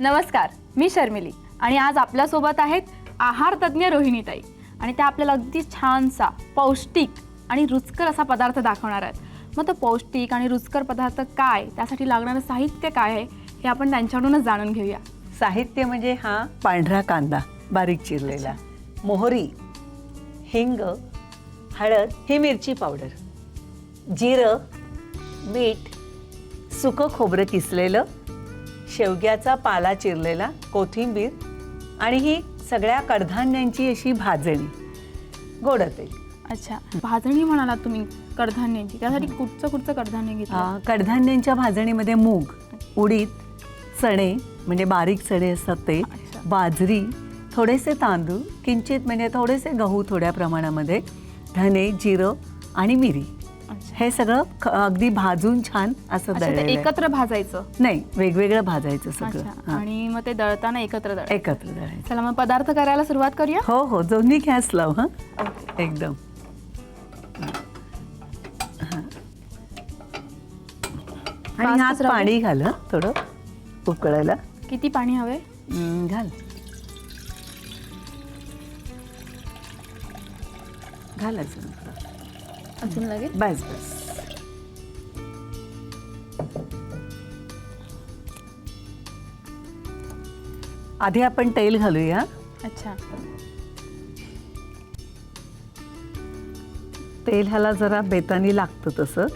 नमस्कार मी शर्मिली आणि आज आपल्यासोबत आहेत आहार तज्ज्ञ रोहिणीताई. आणि त्या आपल्याला अगदी छानसा पौष्टिक आणि रुचकर असा पदार्थ दाखवणार आहेत. मग तो पौष्टिक आणि रुचकर पदार्थ काय? त्यासाठी लागणारं साहित्य काय आहे? हे आपण त्यांच्याकडूनच जाणून घेऊया. साहित्य म्हणजे हा पांढरा कांदा बारीक चिरलेला. मोहरी हिंग हळद ही मिरची पावडर. जिरं मीठ सुकं खोबरं किसलेलं शेवग्याचा पाला चिरलेला कोथिंबीर आणि ही सगळ्या कडधान्यांची अशी भाजणी. गोड तेल अच्छा भाजणी म्हणालात तुम्ही कडधान्यांची त्यासाठी कुठचं कुठचं कडधान्य घेतलं? आ, कडधान्यांच्या भाजणीमध्ये मूग उडीद चणे म्हणजे बारीक चणे असतात ते. बाजरी थोडेसे तांदूळ किंचित म्हणजे थोडेसे गहू थोड्या प्रमाणामध्ये धने जिरं आणि मिरी. हे सगळं ख- अगदी भाजून छान असं अच्छा, ते दळलेलं आहे. एकत्र भाजायचं? नाही वेगवेगळं भाजायचं सगळं. अच्छा हां. आणि मग ते दळताना एकत्र दळ एकत्र दळायचं. चला मग पदार्थ करायला सुरुवात करूया? हो हो दोन्ही गॅस लाव हा? एकदम. हां. आणि Fast ह्यात च राहू दे. पाणी घाल हं, थोडं उकळायला. किती पाणी हवे घाल. घाल अजून. थोडं. अजून लागेल बस बस. आधी आपण तेल घालूया. अच्छा. तेल ह्याला जरा बेतानी लागतं तसं.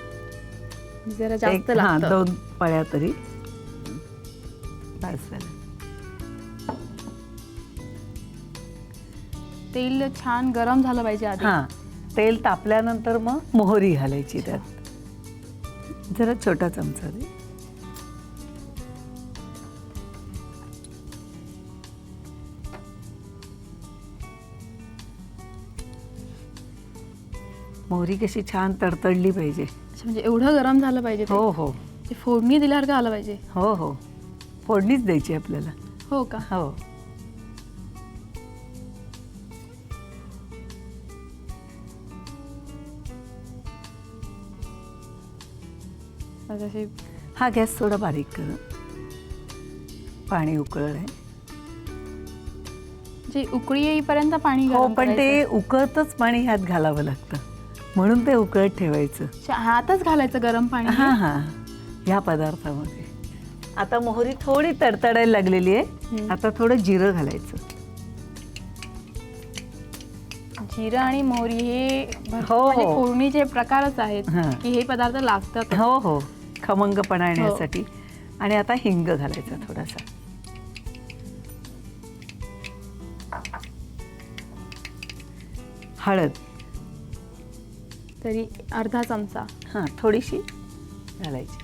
जरा जास्त एक- हा लागतं. दोन पळ्या तरी. बस झालं तेल छान गरम झालं पाहिजे आधी. हा. तेल तापल्यानंतर मग मोहरी घालायची त्यात. जरा छोटा चमचा दे. मोहरी कशी छान तडतडली पाहिजे. म्हणजे एवढं गरम झालं पाहिजे? हो हो. ते फोडणी दिल्यासारखं आलं पाहिजे. हो हो. फोडणीच द्यायची आपल्याला. हो का? हो. आता हे हा गॅस थोडा बारीक कर. पाणी उकळलं आहे. जे उकळी येईपर्यंत पाणी हो गरम पण ते. उकळतच पाणी ह्यात घालावं लागतं. म्हणून ते उकळत ठेवायचं. अच्छा, हातच घालायचं गरम पाणी? हा हा. ह्या पदार्थामध्ये. आता मोहरी थोडी तडतडायला लागलेली आहे. आता थोडं जिरं घालायचं. जिरं आणि मोहरी हे भरपूर हो, म्हणजे हो. फोडणीचे प्रकारच आहेत हा. की हे पदार्थ लागतात. हो हो. खमंगपणा येण्यासाठी आणि आता हिंग घालायचा थोडासा. हळद. तरी अर्धा चमचा. हां थोडीशी घालायची.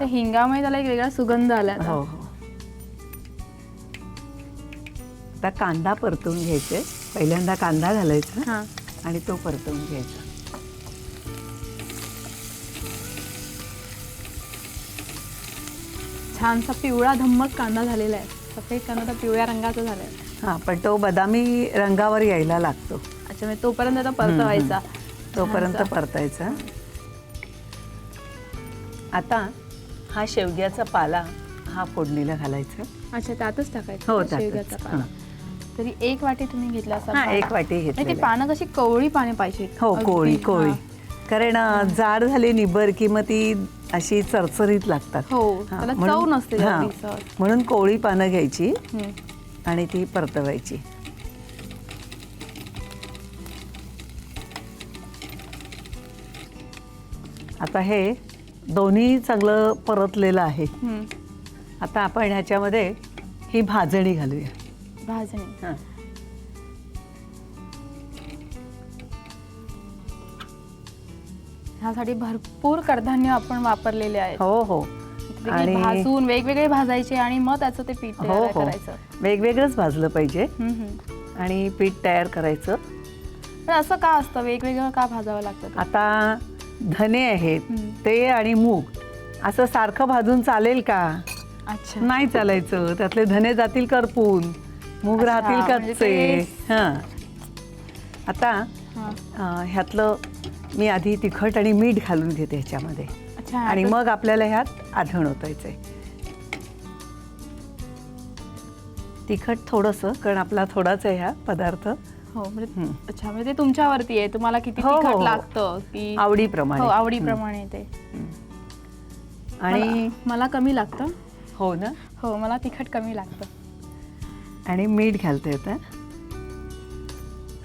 तर हिंगामुळे त्याला एक वेगळा सुगंध आला आता. हो हो. आता कांदा परतवून घ्यायचे. पहिल्यांदा कांदा घालायचा हा. आणि तो परतवून घ्यायचा. छानसा पिवळा धम्मक कांदा झालेला आहे. सफेद कांदा तर पिवळ्या रंगाचा झालाय. हां पण तो बदामी रंगावर यायला लागतो. अच्छा म्हणजे तोपर्यंत आता परतवायचा. तोपर्यंत छानसा. परतायचा. आता हा शेवग्याचा पाला हा फोडणीला घालायचा. अच्छा त्यातच टाकायचं हो, का त्यातच. शेवग्याचा पाला? तरी एक वाटी तुम्ही घेतला असा हा. एक वाटी ती घेतली पानं कशी कवळी पाने पाहिजे? हो कोळी कोळी. कारण अं, जाड झाली निबर की मग ती अशी चरचरीत लागतात. हो हा, त्याला म्हणून- हा, कोळी पानं घ्यायची. आणि ती परतवायची. आता हे दोन्ही चांगलं परतलेलं आहे. आता आपण ह्याच्यामध्ये ही भाजणी घालूया. भाजणी. हां. ह्यासाठी भरपूर कडधान्य आपण वापरलेले आहेत. हो हो. आणि भाजून वेगवेगळे भाजायचे आणि मग त्याचं ते पीठ हो तयार हो. करायचं. वेगवेगळंच भाजलं पाहिजे. हम्म. आणि पीठ तयार करायचं. पण असं का असतं? वेगवेगळं का भाजावं लागतं? ते? आता धने आहेत. ते आणि मूग. असं सारखं भाजून चालेल का? अच्छा. नाही चालायचं. त्यातले धने जातील करपून. मूग अच्छा, राहतील म्हणजे कच्चे. हां. आता हा. अं, ह्यातलं मी आधी तिखट आणि मीठ घालून घेते ह्याच्यामध्ये. अच्छा आणि आता- मग आपल्याला ह्यात आढळ ओतायचंय. तिखट थोडंसं कारण आपला थोडाच आहे हा पदार्थ. हो म्हणजे हं. अच्छा म्हणजे ते तुमच्यावरती आहे. तुम्हाला किती हो, हो, तिखट हो. लागतं की आवडीप्रमाणे. हो आवडीप्रमाणे ते. आणि मला- मला कमी लागतं. हो ना? हो मला तिखट कमी लागतं. आणि मीठ घालते आता.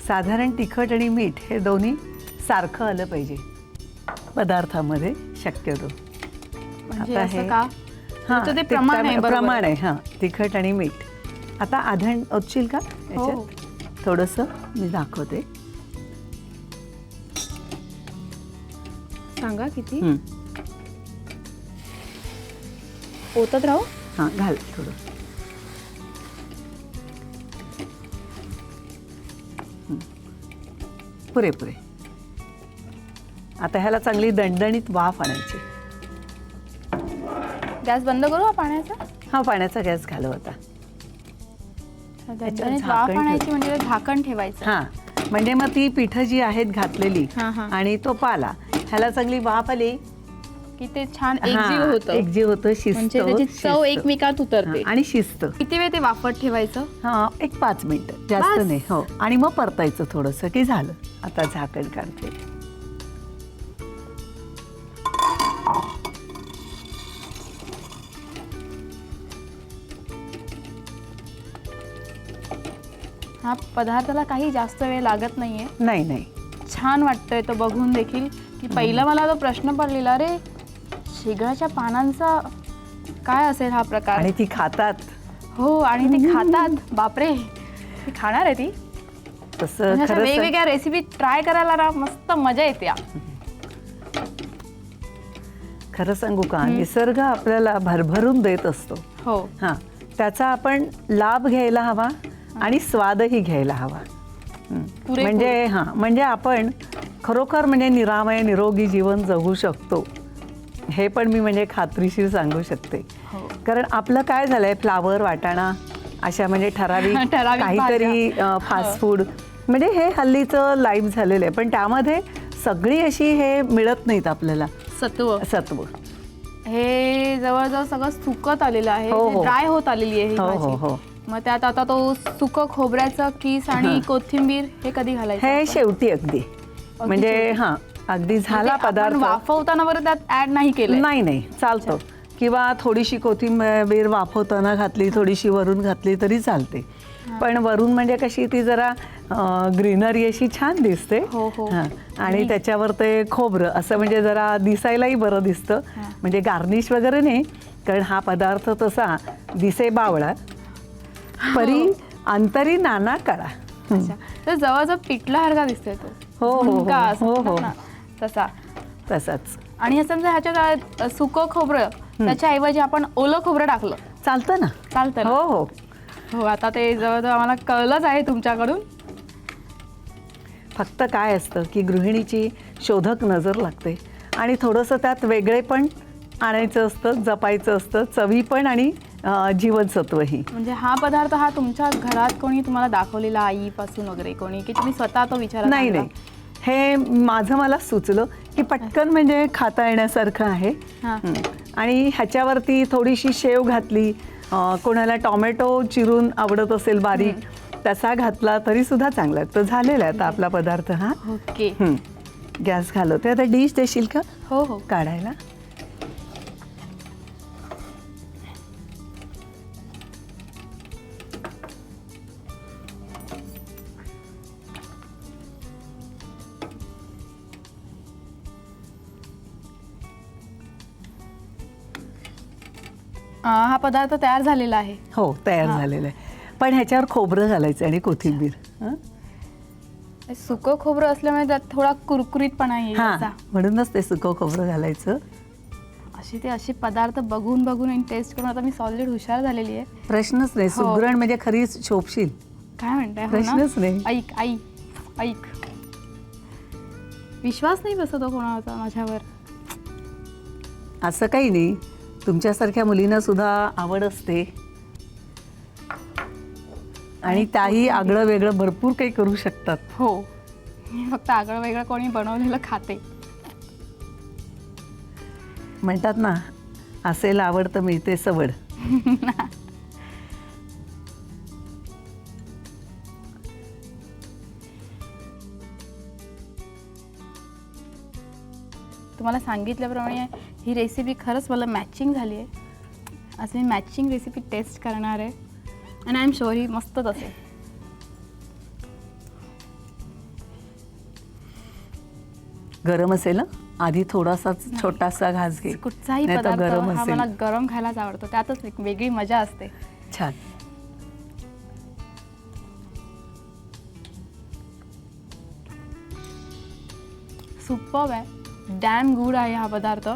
साधारण तिखट आणि मीठ हे दोन्ही सारखं आलं पाहिजे. पदार्थामध्ये शक्यतो. म्हणजे आता असं हे- का? हां त्याचं ते ते प्रमाण आहे प्रमाण बरोबर. प्रमाण आहे हां तिखट आणि मीठ. आता आधण ओतशील का हो. याच्यात? थोडंसं मी दाखवते. सांगा किती? हं. ओतत राहू? हां घाल थोडं. हं. पुरे पुरे आता ह्याला चांगली दणदणीत वाफ आणायची. गॅस बंद करू का पाण्याचा? हा पाण्याचा गॅस घालव आता दणदणीत झाकण ठेव. म्हणजे झाकण ठेवायचं. हा म्हणजे मग ती पिठं जी आहेत घातलेली हां, हां. आणि तो पाला ह्याला चांगली वाफ आली की ते छान हा, एकजीव होतं. एकजीव होतं शिस्त म्हणजे त्याची चव एकमेकात उतरते. आणि शिस्त किती वेळ ते वाफत ठेवायचं? हा एक पाच मिनिटं. जास्त बस? नाही हो. आणि मग परतायचं थोडंसं की झालं. आता झाकण काढते. हा पदार्थाला काही जास्त वेळ लागत नाहीये. नाही नाही. छान वाटतंय तो बघून देखील की पहिला मला तो प्रश्न पडलेला अरे शेगळाच्या पानांचा काय असेल हा प्रकार? आणि ती खातात. हो आणि ती खातात. बापरे ती खाणार आहे ती. तसं म्हणजे अशा वेगवेगळ्या रेसिपी ट्राय करायला ना मस्त मजा येते या. खरं सांगू का निसर्ग आपल्याला भरभरून देत असतो. हो. हां त्याचा आपण लाभ घ्यायला हवा. आणि स्वादही घ्यायला हवा. हं. म्हणजे हां म्हणजे आपण खरोखर म्हणजे निरामय निरोगी जीवन जगू शकतो. हे पण मी म्हणजे खात्रीशीर सांगू शकते. हो. कारण आपलं काय झालंय फ्लावर वाटाणा अशा म्हणजे ठराविक काहीतरी. फास्ट फूड म्हणजे हे हल्लीचं लाईफ झालेलं आहे. पण त्यामध्ये सगळी अशी हे मिळत नाहीत आपल्याला. सत्व. सत्व. हे जवळजवळ सगळं सुकत आलेलं आहे. हो, हो. ड्राय होत आलेली आहे ही हो, हो, हो. मग त्यात आता तो सुक खोबऱ्याचं किस आणि. कोथिंबीर हे कधी घालायचं हे आपण? शेवटी अगदी म्हणजे. हां अगदी झाला म्हणजे आपण पदार्थ वाफवताना बरं त्यात ऍड नाही केलं नाही नाही चालतं किंवा थोडीशी कोथिंबीर वाफवताना घातली थोडीशी वरून घातली तरी चालते पण वरून म्हणजे कशी ती जरा ग्रीनरी अशी छान दिसते हो, हो. हां. आणि त्याच्यावर ते खोबरं असं म्हणजे जरा दिसायलाही बरं दिसतं. म्हणजे गार्निश वगैरे नाही कारण हा पदार्थ तसा दिसे बावळा परी अंतरी नाना कळा. अच्छा. तर जवळजवळ पिठल्यासारखा दिसतोय तो. हो, हो, हो. झुणका असं हो, म्हणतात हो. ना, तसा. तसाच. आणि हे समजा ह्याच्यात सुकं खोबरं त्याच्या ऐवजी आपण ओलं खोबरं टाकलं. चालतं ना. चालतं ना? हो हो. हो आता ते जवळजवळ आम्हाला कळलंच आहे तुमच्याकडून. फक्त काय असतं की गृहिणीची शोधक नजर लागते. आणि थोडंसं त्यात वेगळे पण आणायचं असतं जपायचं असतं चवी पण आणि जीवनसत्वही म्हणजे हा पदार्थ हा तुमच्या घरात कोणी तुम्हाला दाखवलेला आईपासून वगैरे कोणी की तुम्ही स्वतः तो विचार नाही नाही. हे माझं मला सुचलं की पटकन म्हणजे खाता येण्यासारखं आहे. आणि ह्याच्यावरती थोडीशी शेव घातली. कोणाला टॉमॅटो चिरून आवडत असेल बारीक तसा घातला तरी सुद्धा चांगला. तर झालेला आहे आता आपला पदार्थ हा. ओके. गॅस घालवते. आता डिश देशील का? हो हो. काढायला. अं, हा पदार्थ तयार झालेला आहे हो तयार. झालेलं आहे पण ह्याच्यावर खोबरं घालायचं आणि कोथिंबीर हं? सुकं खोबरं असल्यामुळे त्यात थोडा कुरकुरीतपणा येईल हां असा. म्हणूनच ते सुकं खोबरं घालायचं असे ते असे पदार्थ बघून बघून आणि टेस्ट करून आता मी सॉलिड हुशार झालेली आहे प्रश्नच नाही हो. सुगरण म्हणजे खरीच शोभशील काय म्हणताय हो प्रश्नच? नाही. ऐक आई ऐक विश्वास नाही बसत कोणाचा माझ्यावर असं काही नाही तुमच्यासारख्या मुलींना सुद्धा आवड असते. आणि त्याही आगळं वेगळं भरपूर काही करू शकतात. हो. फक्त आगळं वेगळं कोणी बनवलेलं खाते. म्हणतात ना असेल आवड तर मिळते सवड. तुम्हाला सांगितल्याप्रमाणे ही रेसिपी खरंच मला मॅचिंग झाली आहे. आज मी मॅचिंग रेसिपी टेस्ट करणार आहे. आणि आय एम शुअर ही मस्तच असेल. गरम असेल ना आधी थोडासा छोटासा घास घे. कुठचाही पदार्थ गरम हा असेल. मला गरम खायलाच आवडतो. त्यातच एक वेगळी मजा असते. छान. सुपर आहे. डॅम गुड आहे हा पदार्थ.